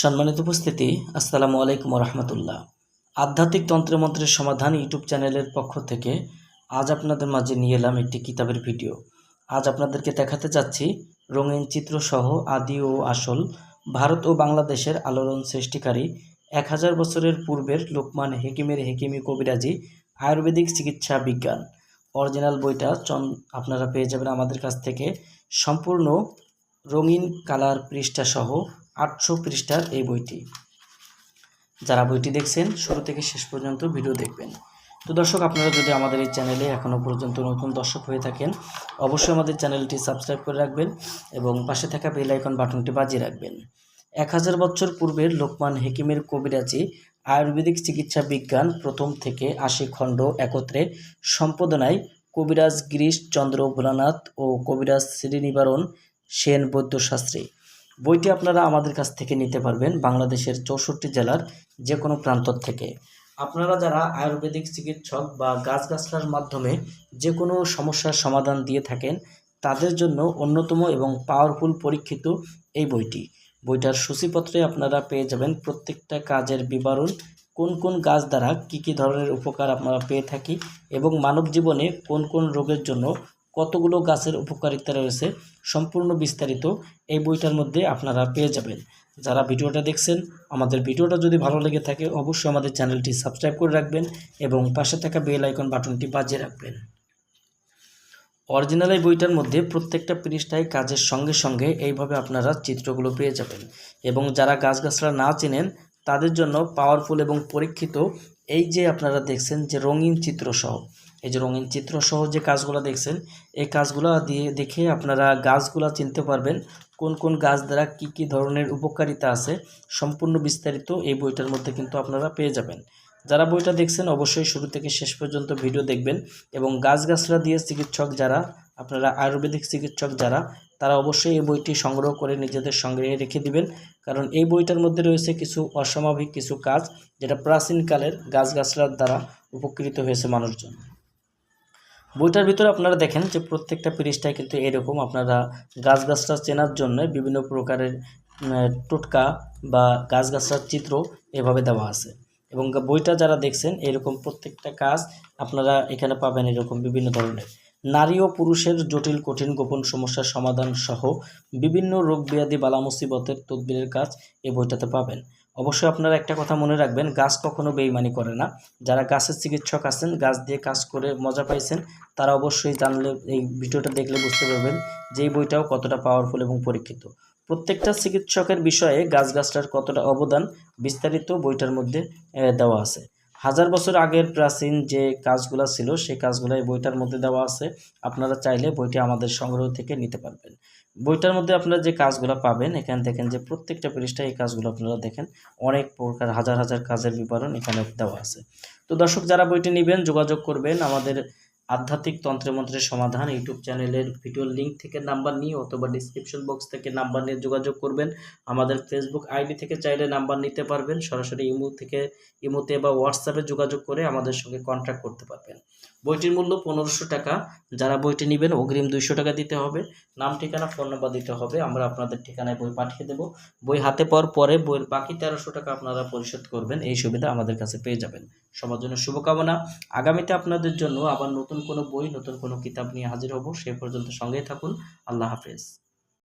সম্মানিত উপস্থিতি, আসসালামু আলাইকুম রহমতুল্লাহ আধ্যাত্মিক তন্ত্রমন্ত্রের সমাধান ইউটিউব চ্যানেলের পক্ষ থেকে আজ আপনাদের মাঝে নিয়ে এলাম একটি কিতাবের ভিডিও। আজ আপনাদেরকে দেখাতে চাচ্ছি রঙিন চিত্রসহ আদি ও আসল ভারত ও বাংলাদেশের আলোড়ন সৃষ্টিকারী এক হাজার বছরের পূর্বের লোকমান হেকিমের হেকিমি কবিরাজি আয়ুর্বেদিক চিকিৎসা বিজ্ঞান। অরিজিনাল বইটা চন আপনারা পেয়ে যাবেন আমাদের কাছ থেকে। সম্পূর্ণ রঙিন কালার পৃষ্ঠা সহ আটশো পৃষ্ঠার এই বইটি। যারা বইটি দেখছেন, শুরু থেকে শেষ পর্যন্ত ভিডিও দেখবেন। তো দর্শক, আপনারা যদি আমাদের এই চ্যানেলে এখনও পর্যন্ত নতুন দর্শক হয়ে থাকেন, অবশ্যই আমাদের চ্যানেলটি সাবস্ক্রাইব করে রাখবেন এবং পাশে থাকা বেল আইকন বাটনটি বাজিয়ে রাখবেন। এক হাজার বছর পূর্বের লোকমান হেকিমের কবিরাজি আয়ুর্বেদিক চিকিৎসা বিজ্ঞান প্রথম থেকে আশি খণ্ড একত্রে সম্পাদনায় কবিরাজ গিরিশ চন্দ্র ভোলানাথ ও কবিরাজ শ্রীনিবারণ সেন বৈদ্যশাস্ত্রী। বইটি আপনারা আমাদের কাছ থেকে নিতে পারবেন বাংলাদেশের চৌষট্টি জেলার যে কোনো প্রান্ত থেকে। আপনারা যারা আয়ুর্বেদিক চিকিৎসক বা গাছগাছলার মাধ্যমে যে কোনো সমস্যার সমাধান দিয়ে থাকেন, তাদের জন্য অন্যতম এবং পাওয়ারফুল পরীক্ষিত এই বইটি। বইটার সূচিপত্রে আপনারা পেয়ে যাবেন প্রত্যেকটা কাজের বিবরণ, কোন কোন গাছ দ্বারা কী কী ধরনের উপকার আপনারা পেয়ে থাকি এবং মানব জীবনে কোন কোন রোগের জন্য কতগুলো গাছের উপকারিতা রয়েছে সম্পূর্ণ বিস্তারিত এই বইটার মধ্যে আপনারা পেয়ে যাবেন। যারা ভিডিওটা দেখছেন, আমাদের ভিডিওটা যদি ভালো লেগে থাকে, অবশ্যই আমাদের চ্যানেলটি সাবস্ক্রাইব করে রাখবেন এবং পাশে থাকা বেল আইকন বাটনটি বাজিয়ে রাখবেন। অরিজিনাল এই বইটার মধ্যে প্রত্যেকটা পৃষ্ঠায় কাজের সঙ্গে সঙ্গে এইভাবে আপনারা চিত্রগুলো পেয়ে যাবেন এবং যারা গাছগাছরা না চেনেন, তাদের জন্য পাওয়ারফুল এবং পরীক্ষিত এই যে আপনারা দেখছেন যে রঙিন চিত্রসহ এই যে রঙিন চিত্র সহ যে কাজগুলো দেখছেন, এই কাজগুলো দিয়ে দেখে আপনারা গাছগুলো চিনতে পারবেন কোন কোন গাছ দ্বারা কি কি ধরনের উপকারিতা আছে। সম্পূর্ণ বিস্তারিত এই বইটার মধ্যে কিন্তু আপনারা পেয়ে যাবেন। যারা বইটা দেখছেন, অবশ্যই শুরু থেকে শেষ পর্যন্ত ভিডিও দেখবেন এবং গাছগাছরা দিয়ে চিকিৎসক যারা, আপনারা আয়ুর্বেদিক চিকিৎসক যারা, তারা অবশ্যই এই বইটি সংগ্রহ করে নিজেদের সংগ্রহে রেখে দিবেন। কারণ এই বইটার মধ্যে রয়েছে কিছু অস্বাভাবিক কিছু কাজ, যেটা প্রাচীনকালের গাছগাছলার দ্বারা উপকৃত হয়েছে মানুষজন। বইটার ভিতরে আপনারা দেখেন যে প্রত্যেকটা পৃষ্ঠায় কিন্তু এরকম আপনারা গাছগাছরা চেনার জন্য বিভিন্ন প্রকারের টোটকা বা গাছগাছরার চিত্র এভাবে দেওয়া আছে। এবং বইটা যারা দেখছেন, এরকম প্রত্যেকটা কাজ আপনারা এখানে পাবেন এরকম বিভিন্ন ধরনের। নারী ও পুরুষের জটিল, কঠিন, গোপন সমস্যার সমাধান সহ বিভিন্ন রোগ ব্যাধি বালা মুসিবতের তদবিরের কাজ এই বইটাতে পাবেন। অবশ্যই আপনারা একটা কথা মনে রাখবেন, গাছ কখনো বেইমানি করে না। যারা গাছের চিকিৎসক আছেন, গাছ দিয়ে কাজ করে মজা পাইছেন, তারা অবশ্যই জানলে, এই ভিডিওটা দেখলে বুঝতে পারবেন যে বইটাও কতটা পাওয়ারফুল এবং পরীক্ষিত। প্রত্যেকটা চিকিৎসকের বিষয়ে গাছ গাছটার কতটা অবদান বিস্তারিত বইটার মধ্যে দেওয়া আছে। হাজার বছর আগের প্রাচীন যে কাজগুলো ছিল, সেই কাজগুলো এই বইটার মধ্যে দেওয়া আছে। আপনারা চাইলে বইটি আমাদের সংগ্রহ থেকে নিতে পারবেন। বইটার মধ্যে আপনারা যে কাজগুলো পাবেন, এখানে দেখেন যে প্রত্যেকটা পৃষ্ঠায় এই কাজগুলো আপনারা দেখেন, অনেক প্রকার হাজার হাজার কাজের বিবরণ এখানে দেওয়া আছে। তো দর্শক, যারা বইটি নেবেন, যোগাযোগ করবেন আমাদের আধ্যাত্মিক তন্ত্রমন্ত্রের সমাধান ইউটিউব চ্যানেলের ভিডিওর লিঙ্ক থেকে নাম্বার নিয়ে অথবা ডিসক্রিপশন বক্স থেকে নাম্বার নিয়ে যোগাযোগ করবেন। আমাদের ফেসবুক আইডি থেকে চাইলে নাম্বার নিতে পারবেন। সরাসরি ইমো থেকে, ইমোতে বা হোয়াটসঅ্যাপে যোগাযোগ করে আমাদের সঙ্গে কন্ট্যাক্ট করতে পারবেন। বইটির মূল্য পনেরোশো টাকা। যারা বইটি নেবেন, অগ্রিম দুইশো টাকা দিতে হবে। নাম, ঠিকানা, ফোন নাম্বার দিতে হবে। আমরা আপনাদের ঠিকানায় বই পাঠিয়ে দেব। বই হাতে পাওয়ার পরে বইয়ের বাকি তেরোশো টাকা আপনারা পরিশোধ করবেন। এই সুবিধা আমাদের কাছে পেয়ে যাবেন। সবার জন্য শুভকামনা। আগামীতে আপনাদের জন্য আবার নতুন কোনো বই, নতুন কোনো কিতাব নিয়ে হাজির হব, সে পর্যন্ত সঙ্গেই থাকুন। আল্লাহ হাফেজ।